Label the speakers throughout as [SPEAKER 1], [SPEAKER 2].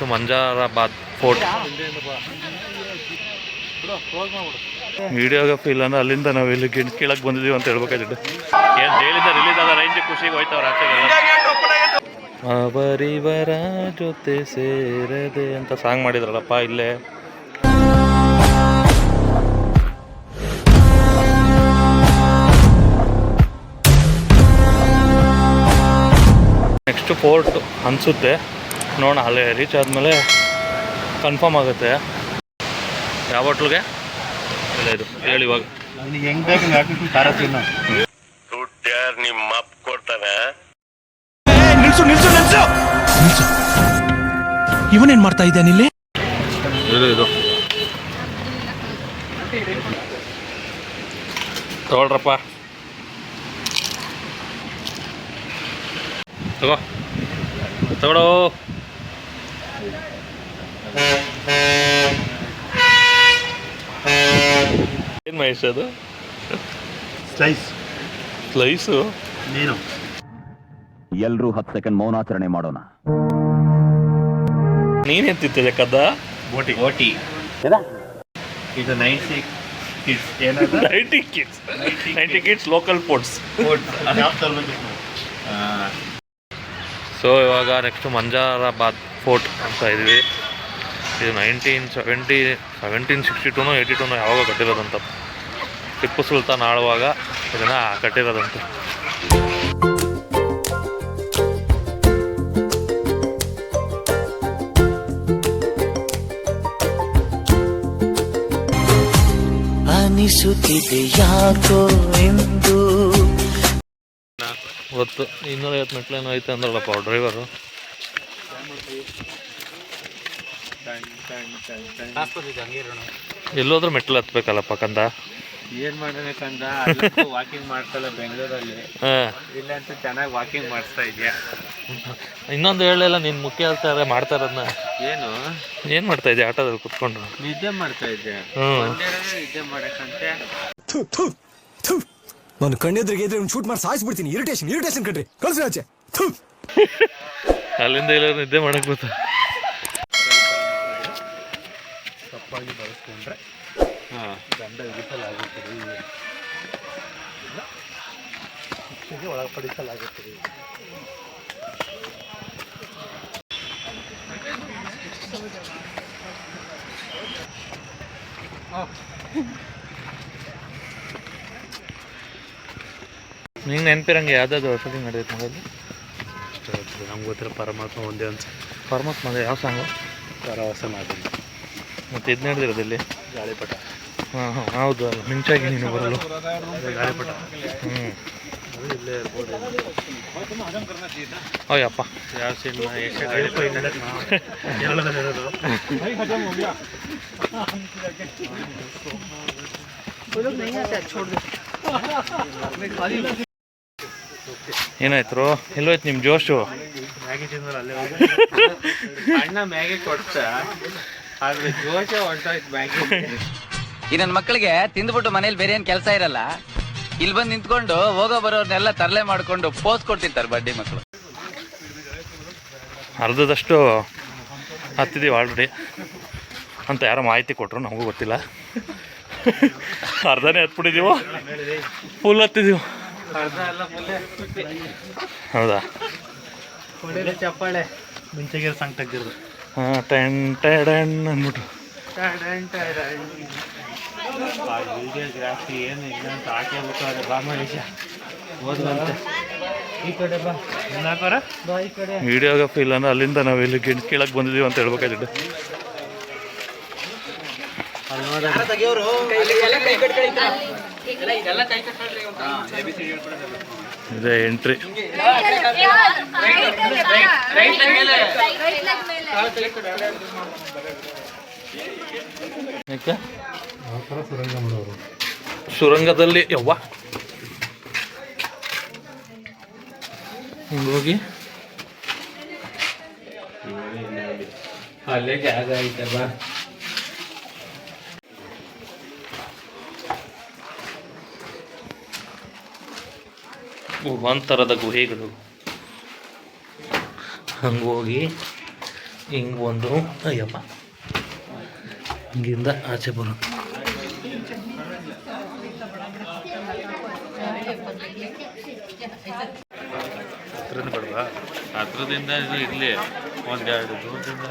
[SPEAKER 1] Next Manjarabad fort. Videography ಇಲ್ಲ ಅಂದ್ರೆ ಅಲ್ಲಿಂದ ನಾವು ಇಲ್ಲಿ ಗಿಂಟ್ ಕೀಳಕ್ಕೆ ಬಂದಿದ್ದೀವಿ ಅಂತ ಹೇಳ್ಬೇಕಾಗಿತ್ತು ಏನು ಜೈಲಿಂದ ರಿಲೀಸ್ ಆದ ರೇಂಜ್ ಖುಷಿಗೆ ಹೋಯ್ತವ್ರ ಅವರಿವರ ಜೊತೆ ಸೇರದೆ ಅಂತ ಸಾಂಗ್ ಮಾಡಿದ್ರಲ್ಲಪ್ಪ ಇಲ್ಲೇ. ನೆಕ್ಸ್ಟ್ ಫೋರ್ಟ್ ಅನಿಸುತ್ತೆ. ನೋಡೋಣ ಅಲ್ಲೇ ರೀಚ್ ಆದಮೇಲೆ ಕನ್ಫರ್ಮ್ ಆಗುತ್ತೆ. ಯಾವ ಹೋಟ್ಲಿಗೆ ಇಲ್ಲ ಇದು ಹೇಳಿ ಇವಾಗ.
[SPEAKER 2] ನಿನಗೆ ಹೆಂಗ್ ಬೇಕು ಹಂಗ್ ಹಾಕ್ಬಿಟ್ಟು ಖಾರ ತಿನ್ನು.
[SPEAKER 3] ದುಡ್ಡ್ಯಾರ್ ನಿಮ್ಮ ಅಪ್ಪ ಕೊಡ್ತಾನೆ.
[SPEAKER 4] ನಿಲ್ಸು ನಿಲ್ಸು ನಿಲ್ಸು! ನಿಲ್ಸು. ಇವನೇನ್ ಮಾಡ್ತಾ ಇದ್ದಾನೆ ಇಲ್ಲಿ?
[SPEAKER 1] ಇದು ಇದು. ತಗೊಳ್ರಪ್ಪ. ತಗೋ. ತಗೊಳೋ. ಏನು ಮಹೇಶ್ ಅದು?
[SPEAKER 2] ಸ್ಲೈಸ್
[SPEAKER 1] ಸ್ಲೈಸು
[SPEAKER 2] ನೀನು.
[SPEAKER 5] ಎಲ್ಲರೂ ಹತ್ತು ಸೆಕೆಂಡ್ ಮೌನಾಚರಣೆ ಮಾಡೋಣ.
[SPEAKER 1] ನೀನೇ ತಿಂತಿದ್ದೆ ಕದ್ದ
[SPEAKER 2] ಬೋಟಿ ಓಟಿ. ಇದು ninety kids
[SPEAKER 1] ninety kids ninety kids local foods so ಇವಾಗ ನೆಕ್ಸ್ಟ್ ಮಂಜಾರಾಬಾದ್. ಫೋರ್ಟ್ ಅಂತ ಇದ್ವಿ ಇದು ನೈನ್ಟೀನ್ ಸೆವೆಂಟಿ ಸೆವೆಂಟೀನ್ ಸಿಕ್ಸ್ಟಿ ಟೂನೋ ಏಯ್ಟಿ ಟೂನೋ ಯಾವಾಗ ಕಟ್ಟಿರೋದಂತ. ಟಿಪ್ಪು ಸುಲ್ತಾನ್ ಆಳುವಾಗ ಇದನ್ನು ಕಟ್ಟಿರೋದಂತೆ.
[SPEAKER 6] ಅನಿಸುತ್ತಿದೆ ಯಾಕೋ ಎಂದು.
[SPEAKER 1] ಗೊತ್ತು ಇನ್ನೂರೈವತ್ತು ಮೆಟ್ಲೇನೋ ಐತೆ ಅಂದ್ರಲ್ಲಪ್ಪ ಡ್ರೈವರು ಎಲ್ಲೋದ್ರೂ ಮೆಟ್ಲು ಹತ್ಬೇಕಲ್ಲಪ್ಪ ಕಂದ?
[SPEAKER 2] ಏನ್ ಮಾಡ್ಬೇಕಂದ ವಾಕಿಂಗ್ ಮಾಡ್ತಲ್ಲ ಬೆಂಗಳೂರಲ್ಲಿ. ಇಲ್ಲ ಅಂತ ಚೆನ್ನಾಗಿ ವಾಕಿಂಗ್ ಮಾಡಿಸ್ತಾ ಇದೆಯಾ?
[SPEAKER 1] ಇನ್ನೊಂದು ಹೇಳಲ್ಲ ನೀನು ಮುಖ್ಯ ಹೇಳ್ತಾರೆ ಮಾಡ್ತಾ ಇರೋದನ್ನ
[SPEAKER 2] ಏನು?
[SPEAKER 1] ಏನ್ ಮಾಡ್ತಾ ಇದೆಯಾ ಆಟೋದಲ್ಲಿ ಕುತ್ಕೊಂಡು?
[SPEAKER 2] ನಿದ್ದೆ ಮಾಡ್ತಾ ಇದ್ದೆ ನಿದ್ದೆ ಮಾಡಕ್ಕಂತೆ.
[SPEAKER 4] ನಾನು ಕಣ್ಣೆದ್ರಿಗೆ ಶೂಟ್ ಮಾಡಿ ಸಾಯಿಸ್ಬಿಡ್ತೀನಿ. ಇರಿಟೇಷನ್ ಇರಿಟೇಷನ್ ಕಣ್ರಿ. ಕಳ್ಸಿ ಆಚೆ. ಥು.
[SPEAKER 1] ಅಲ್ಲಿಂದ ಇಲ್ಲ ನಿದ್ದೆ ಮಾಡಕ್ ಗೊತ್ತ
[SPEAKER 2] ತಪ್ಪಾಗಿ ಬಳಸ್ಕೊಂಡ್ರೆ ಗಂಡ ವಿಧಿಸಲಾಗುತ್ತದೆ ಶಿಕ್ಷೆಗೆ ಒಳಪಡಿಸಲಾಗುತ್ತದೆ
[SPEAKER 1] ನಿಂಗೆ ನೆನಪಿರಂಗೆ ಯಾವ್ದಾದ್ರು ಔಷಧಿ ನಡೆಯುತ್ತೆ ಮಗಲ್ಲಿ
[SPEAKER 2] ನಮ್ಗೆ ಗೊತ್ತಿರೋ ಪರಮಾತ್ಮ ಒಂದೇ ಅಂತ.
[SPEAKER 1] ಪರಮಾತ್ಮ ಯಾವ ಸಾಂಗು
[SPEAKER 2] ಪರವಸ ಮಾಡಿ
[SPEAKER 1] ಮತ್ತೆ ಇದು ನಡೆದಿರೋದು ಇಲ್ಲಿ?
[SPEAKER 2] ಗಾಳಿಪಟ.
[SPEAKER 1] ಹಾಂ ಹಾಂ ಹೌದು ಅಲ್ಲ ಮಿಂಚಾಗಿ ನೀನು ಬರಲು.
[SPEAKER 2] ಅದೇ ಗಾಳಿಪಟ.
[SPEAKER 1] ಹ್ಞೂ
[SPEAKER 2] ಅದು ಇಲ್ಲೇ ಇರ್ಬೋದು
[SPEAKER 1] ಅಯ್ಯಪ್ಪ
[SPEAKER 2] ಯಾವ ಸಿನಿಮಾ ಎಷ್ಟು ಗಾಳಿಪಟ ಹೇಳೋದು.
[SPEAKER 1] ಏನಾಯ್ತು ರೋ ಎಲ್ಲೋಯ್ತು ನಿಮ್ಮ ಜೋಶು?
[SPEAKER 2] ಮ್ಯಾಗಿ ತಿಂದ್ರೆ ಅಲ್ಲೇ ಹೋಗಿ ಅಣ್ಣ ಮ್ಯಾಗಿ ಕೊಡ್ತ ಆದ್ರೆ ಜೋಶ ಹೊಂಟೋಯ್ತು ಮ್ಯಾಗಿ.
[SPEAKER 7] ಈ ನನ್ನ ಮಕ್ಕಳಿಗೆ ತಿಂದ್ಬಿಟ್ಟು ಮನೇಲಿ ಬೇರೆ ಏನ್ ಕೆಲಸ ಇರಲ್ಲ ಇಲ್ಲಿ ಬಂದು ನಿಂತ್ಕೊಂಡು ಹೋಗೋ ಬರೋರ್ನೆಲ್ಲ ತರಲೆ ಮಾಡ್ಕೊಂಡು ಪೋಸ್ ಕೊಡ್ತಿರ್ತಾರೆ ಬಡ್ಡಿ ಮಕ್ಕಳು
[SPEAKER 1] ಅರ್ಧದಷ್ಟು ಹತ್ತಿದೀವಿ ಆಲ್ರೆಡಿ ಅಂತ ಯಾರೋ ಮಾಹಿತಿ ಕೊಟ್ಟರು ನಮಗೂ ಗೊತ್ತಿಲ್ಲ. ಅರ್ಧನೇ ಹತ್ಬಿಟ್ಟಿದ್ದೀವೋ ಫುಲ್ ಹತ್ತಿದ್ದೀವಿ
[SPEAKER 2] ಫುಲ್ಲೇ
[SPEAKER 1] ಹೌದಾ?
[SPEAKER 2] ಚಪ್ಪಾಳೆ. ಮುಂಚೆಗೆ ಸಂಗ್ ತೆಗ್ದಿರೋದು.
[SPEAKER 1] ಹಾಂ ಟೆನ್ ಟೆಡನ್ ಅಂದ್ಬಿಟ್ಟು.
[SPEAKER 2] ಏನು ಬಾ ಮಹೇಶ ಓದ್ಬಂತೆ ಈ ಕಡೆ ಬಾ ನಾಲ್ಕರ ಬಾ ಈ ಕಡೆ
[SPEAKER 1] ವಿಡಿಯೋಗ್ರಫಿ ಇಲ್ಲ ಅಂದ್ರೆ ಅಲ್ಲಿಂದ ನಾವು ಇಲ್ಲಿ ಗಿಡ ಕೀಳಕ್ಕೆ ಬಂದಿದ್ದೀವಿ ಅಂತ ಹೇಳ್ಬೇಕಾಗಿತ್ತು
[SPEAKER 2] ಅಲ್ಲಿ ನೋಡ
[SPEAKER 1] ಇದೆ ಎಂಟ್ರಿ ಯಾಕೆ? ಸುರಂಗದಲ್ಲಿ ಯವ್ವ. ಹಿಂಗ್
[SPEAKER 2] ಅಲ್ಲೇ ಜಾಗ ಐತೆ
[SPEAKER 1] ಒಂಥರದ ಗುಹೆಗಳು. ಹಂಗೋಗಿ ಹೋಗಿ ಒಂದು ಅಯ್ಯಪ್ಪ. ಹಿಂಗಿಂದ ಆಚೆ ಬರು. ಹತ್ರದಿಂದ ಬಡವಾ ಹತ್ರದಿಂದ ಇರಲಿ. ಒಂದೆರಡು ದೂರದಿಂದ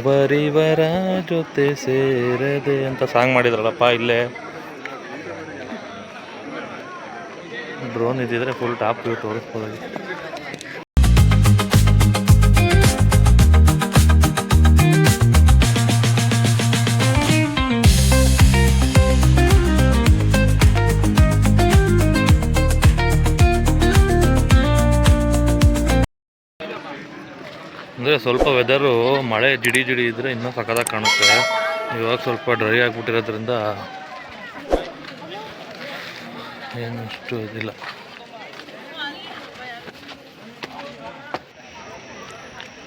[SPEAKER 1] ಅವರಿವರ ಜೊತೆ ಸೇರದೆ ಅಂತ ಸಾಂಗ್ ಮಾಡಿದ್ರಲ್ಲಪ್ಪ ಇಲ್ಲೇ. ಡ್ರೋನ್ ಇದ್ದಿದ್ರೆ ಫುಲ್ ಟಾಪ್ ವ್ಯೂ ತೋರಿಸ್ಬೋದಾಗಿ ಅಂದರೆ ಸ್ವಲ್ಪ ವೆದರು ಮಳೆ ಜಿಡಿ ಜಿಡಿ ಇದ್ದರೆ ಇನ್ನೂ ಸಖತ್ತಾಗಿ ಕಾಣುತ್ತೆ. ಇವಾಗ ಸ್ವಲ್ಪ ಡ್ರೈ ಆಗಿಬಿಟ್ಟಿರೋದ್ರಿಂದ ಏನು ಅಷ್ಟು ಇದಿಲ್ಲ.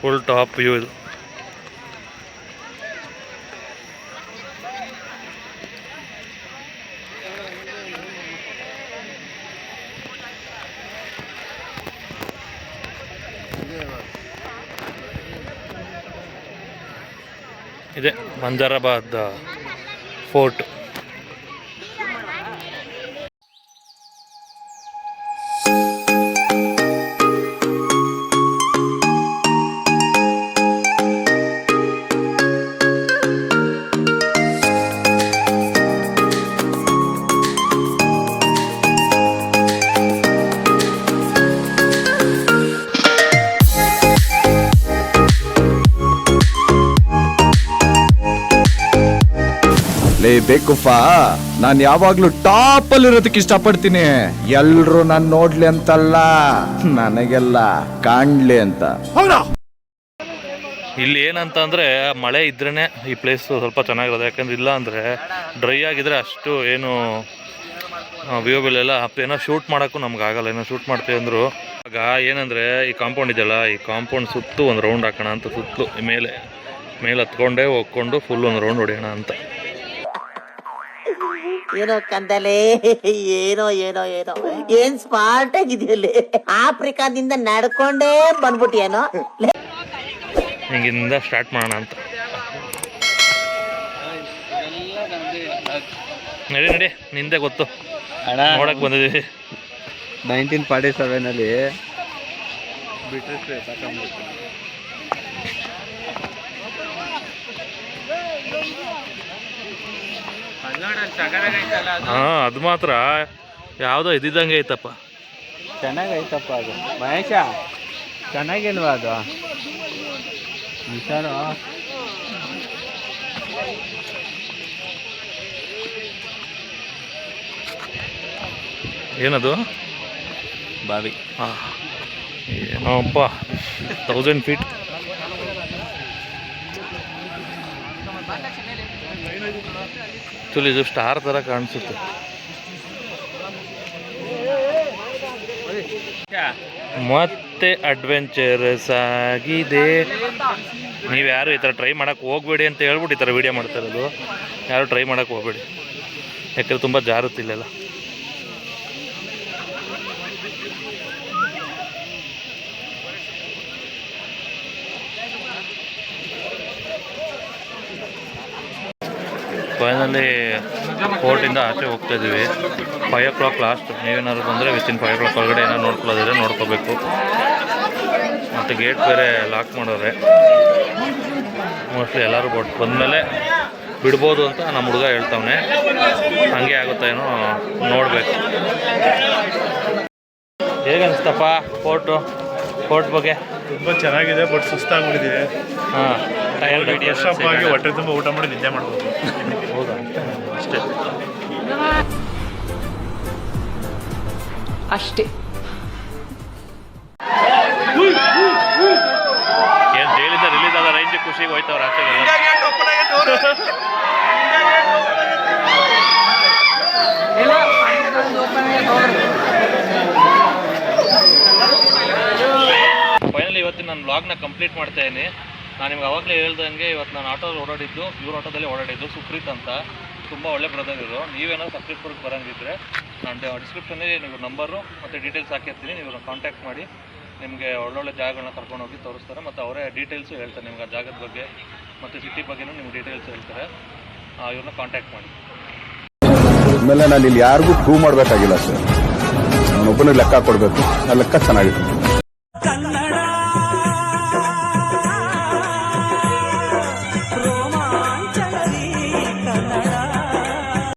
[SPEAKER 1] ಫುಲ್ ಟಾಪ್ ವ್ಯೂ ಇದು. ಇದೆ ಮಂಜರಾಬಾದ್ ಫೋರ್ಟ್.
[SPEAKER 8] ಲೇ ಬೇಕುಫಾ. ನಾನು ಯಾವಾಗ್ಲೂ ಟಾಪ್ ಅಲ್ಲಿ ಇರೋದಕ್ಕೆ ಇಷ್ಟಪಡ್ತೀನಿ. ಎಲ್ರು ನಾನ್ ನೋಡ್ಲಿ ಅಂತಲ್ಲ. ನನಗೆಲ್ಲ ಕಾಣ್ಲಿ ಅಂತ.
[SPEAKER 1] ಇಲ್ಲಿ ಏನಂತ ಅಂದರೆ ಮಳೆ ಇದ್ರೇನೆ ಈ ಪ್ಲೇಸ್ ಸ್ವಲ್ಪ ಚೆನ್ನಾಗಿರೋದು. ಯಾಕಂದ್ರೆ ಇಲ್ಲ ಅಂದ್ರೆ ಡ್ರೈ ಆಗಿದ್ರೆ ಅಷ್ಟು ಏನು ವ್ಯೂಬಲ್ ಎಲ್ಲ ಏನೋ ಶೂಟ್ ಮಾಡೋಕ್ಕೂ ನಮ್ಗೆ ಆಗಲ್ಲ. ಏನೋ ಶೂಟ್ ಮಾಡ್ತೀವಿ ಅಂದರು. ಆಗ ಏನಂದರೆ ಈ ಕಾಂಪೌಂಡ್ ಇದೆಯಲ್ಲ ಈ ಕಾಂಪೌಂಡ್ ಸುತ್ತು ಒಂದು ರೌಂಡ್ ಹಾಕೋಣ ಅಂತ ಸುತ್ತು ಮೇಲೆ. ಮೇಲೆ ಹತ್ಕೊಂಡೇ ಹೋಗ್ಕೊಂಡು ಫುಲ್ ಒಂದು ರೌಂಡ್ ಹೊಡೆಯೋಣ ಅಂತ.
[SPEAKER 9] ಏನೋ ಕಂದಲೆ ಏನೋ ಏನೋ ಏನೋ. ಏನ್ ಸ್ಮಾರ್ಟ್ ಆಗಿದೆಯಲ್ಲಿ ಆಫ್ರಿಕಾದಿಂದ ನಡ್ಕೊಂಡೇ ಬಂದ್ಬಿಟ್ಟಿಯೇನೋ?
[SPEAKER 1] ಹಿಂಗಿಂದ ಸ್ಟಾರ್ಟ್ ಮಾಡೋಣ ಅಂತ. ನಡಿ ನಡಿ. ನಿಂದೆ ಗೊತ್ತು. ನೋಡಕ್ ಬಂದಿದ್ದೀವಿ.
[SPEAKER 2] ನೈನ್ಟೀನ್ ಫಾರ್ಟಿ ಸೆವೆನ್ ಅಲ್ಲಿ
[SPEAKER 1] ಹಾ ಅದು ಮಾತ್ರ. ಯಾವುದೋ ಇದ್ದಂಗೆ ಐತಪ್ಪ.
[SPEAKER 2] ಚೆನ್ನಾಗೈತಪ್ಪ ಅದು. ಮಹೇಶ ಚೆನ್ನಾಗಿಲ್ವಾ ಅದು? ಹುಷಾರು.
[SPEAKER 1] ಏನದು?
[SPEAKER 2] ಬಾವಿ.
[SPEAKER 1] ಹಾಂ. ಏನೋಪ್ಪ ತೌಸಂಡ್ ಫೀಟ್ ಆ್ಯಕ್ಚುಲಿ ಇದು ಸ್ಟಾರ್ ಥರ ಕಾಣಿಸುತ್ತೆ. ಮತ್ತೆ ಅಡ್ವೆಂಚರಸ್ ಆಗಿದೆ. ನೀವು ಯಾರು ಈ ಥರ ಟ್ರೈ ಮಾಡೋಕ್ಕೆ ಹೋಗ್ಬೇಡಿ ಅಂತ ಹೇಳ್ಬಿಟ್ಟು ಈ ಥರ ವೀಡಿಯೋ ಮಾಡ್ತಾ ಇರೋದು. ಯಾರು ಟ್ರೈ ಮಾಡೋಕ್ಕೆ ಹೋಗ್ಬೇಡಿ. ಯಾಕಂದ್ರೆ ತುಂಬ ಜಾರುತ್ತೆ ಫೈನಲಿ ಫೋರ್ಟಿಂದ ಆಚೆ ಹೋಗ್ತಾ ಇದ್ದೀವಿ. ಫೈವ್ ಓ ಕ್ಲಾಕ್ ಲಾಸ್ಟ್ ನೀವೇನಾದ್ರು ಬಂದರೆ ವಿತಿನ್ ಫೈವ್ ಓ ಕ್ಲಾಕ್ ಒಳಗಡೆ ಏನೋ ನೋಡ್ಕೊಳ್ಳೋದಿದ್ರೆ ನೋಡ್ಕೋಬೇಕು. ಮತ್ತು ಗೇಟ್ ಬೇರೆ ಲಾಕ್ ಮಾಡೋರೆ. ಮೋಸ್ಟ್ಲಿ ಎಲ್ಲರೂ ಬಟ್ ಬಂದಮೇಲೆ ಬಿಡ್ಬೋದು ಅಂತ ನಮ್ಮ ಹುಡುಗ ಹೇಳ್ತವನೆ. ಹಂಗೆ ಆಗುತ್ತೇನೋ ನೋಡಬೇಕು. ಹೇಗನ್ನಿಸ್ತಪ್ಪ ಕೋರ್ಟು? ಕೋರ್ಟ್ ಬಗ್ಗೆ?
[SPEAKER 10] ತುಂಬ ಚೆನ್ನಾಗಿದೆ ಬಟ್ ಸುಸ್ತಾಗ್ಬಿಟ್ಟಿದೆ.
[SPEAKER 1] ಹಾಂ.
[SPEAKER 10] ಆಗಿ ಹೊಟ್ಟೆ ತುಂಬ ಊಟ ಮಾಡಿ ನಿದ್ದೆ ಮಾಡ್ಬೋದು.
[SPEAKER 1] ಹೌದಾ? ಅಷ್ಟೇ.
[SPEAKER 11] ಅಷ್ಟೇ.
[SPEAKER 1] ಏನು ಜೈಲಿಂದ ರಿಲೀಸ್ ಆದ ರೇಂಜ್ ಖುಷಿಗೆ ಹೋಯ್ತವ್ರ ಫೈನಲಿ ಇವತ್ತಿನ ನಾನು ವ್ಲಾಗ್ನ ಕಂಪ್ಲೀಟ್ ಮಾಡ್ತಾ ಇದ್ದೀನಿ. ನಾನು ನಿಮ್ಗೆ ಅವಾಗಲೇ ಹೇಳ್ದಂಗೆ ಇವತ್ತು ನಾನು ಆಟೋದಲ್ಲಿ ಓಡಾಡಿದ್ದು, ಇವ್ರ ಆಟೋದಲ್ಲಿ ಓಡಾಡಿದ್ದು, ಸುಪ್ರೀತ್ ಅಂತ. ತುಂಬ ಒಳ್ಳೆ ಬ್ರದರ್ ಇರು ನೀವೇನೋ ಸಪ್ರೀತ್ಪುರಕ್ಕೆ ಬರೋಂಗಿದ್ರೆ ನಾನು ಡಿಸ್ಕ್ರಿಪ್ಷನಲ್ಲಿ ನೀವು ನಂಬರು ಮತ್ತು ಡೀಟೇಲ್ಸ್ ಹಾಕಿರ್ತೀನಿ. ನೀವು ಕಾಂಟ್ಯಾಕ್ಟ್ ಮಾಡಿ ನಿಮಗೆ ಒಳ್ಳೊಳ್ಳೆ ಜಾಗಗಳನ್ನ ಕರ್ಕೊಂಡು ಹೋಗಿ ತೋರಿಸ್ತಾರೆ. ಮತ್ತು ಅವರೇ ಡೀಟೇಲ್ಸು ಹೇಳ್ತಾರೆ ನಿಮ್ಗೆ ಆ ಜಾಗದ ಬಗ್ಗೆ, ಮತ್ತು ಸಿಟಿ ಬಗ್ಗೆನೂ ನಿಮ್ಗೆ ಡೀಟೇಲ್ಸ್ ಹೇಳ್ತಾರೆ. ಇವ್ರನ್ನ ಕಾಂಟ್ಯಾಕ್ಟ್ ಮಾಡಿ.
[SPEAKER 8] ಆಮೇಲೆ ನಾನು ಇಲ್ಲಿ ಯಾರಿಗೂ ಪ್ರೂವ್ ಮಾಡಬೇಕಾಗಿಲ್ಲ ಸರ್. ನಾನೊಬ್ಬನಿಗೆ ಲೆಕ್ಕ ಕೊಡಬೇಕು. ಆ ಲೆಕ್ಕ ಚೆನ್ನಾಗಿತ್ತು